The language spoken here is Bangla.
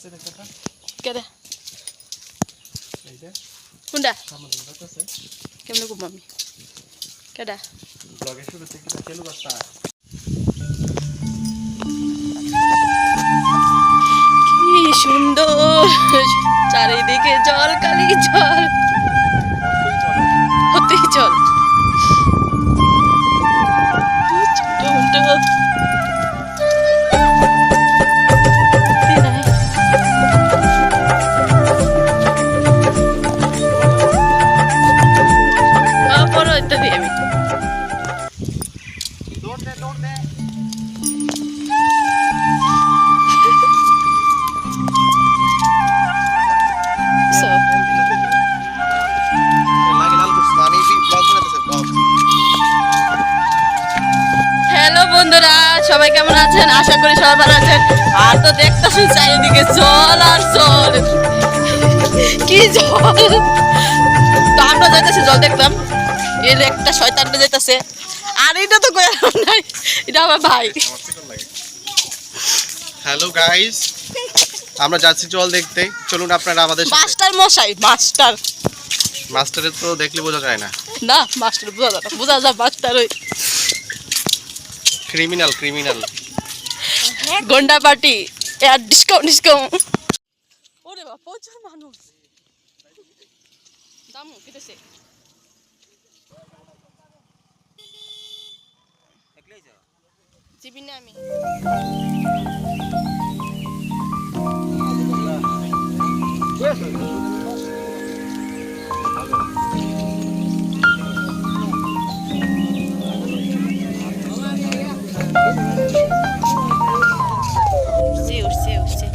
আছে দেখা কেডা এই যে। কোনটা? আমাদের আছে। কেমনে ঘুম আমি? কেডা ব্লগের শুরুতে কি চালু রাস্তা কি সুন্দর! চারিদিকে জল কালি জল। হতেই চল। ছোট হ্যালো বন্ধুরা, সবাই কেমন আছেন? আশা করি সবাই ভালো আছেন। আর তো দেখতেছি চারিদিকে জল আর জল। কি জল? তো আমরা যাইতেছি, জল দেখলাম। এর একটা শয়তানটা যাইতেছে। আর এটা তো নাই? এটা আমার ভাই। হ্যালো গাইস আমরা যাচ্ছি জল দেখতে। চলুন আপনারা আমাদের মাস্টার মশাই মাস্টার। মাস্টারের তো দেখলে বোঝা যায় না। না মাস্টার বোঝা যায় বোঝা যায় মাস্টার ওই ক্রিমিনাল ক্রিমিনাল গন্ডা পার্টি। এর ডিসকাউন্ট ডিসকাউন্ট ওরে বাবা প্রচুর মানুষ। দাম কেটেছে। চিবি না আমি। উঠছে উঠছে।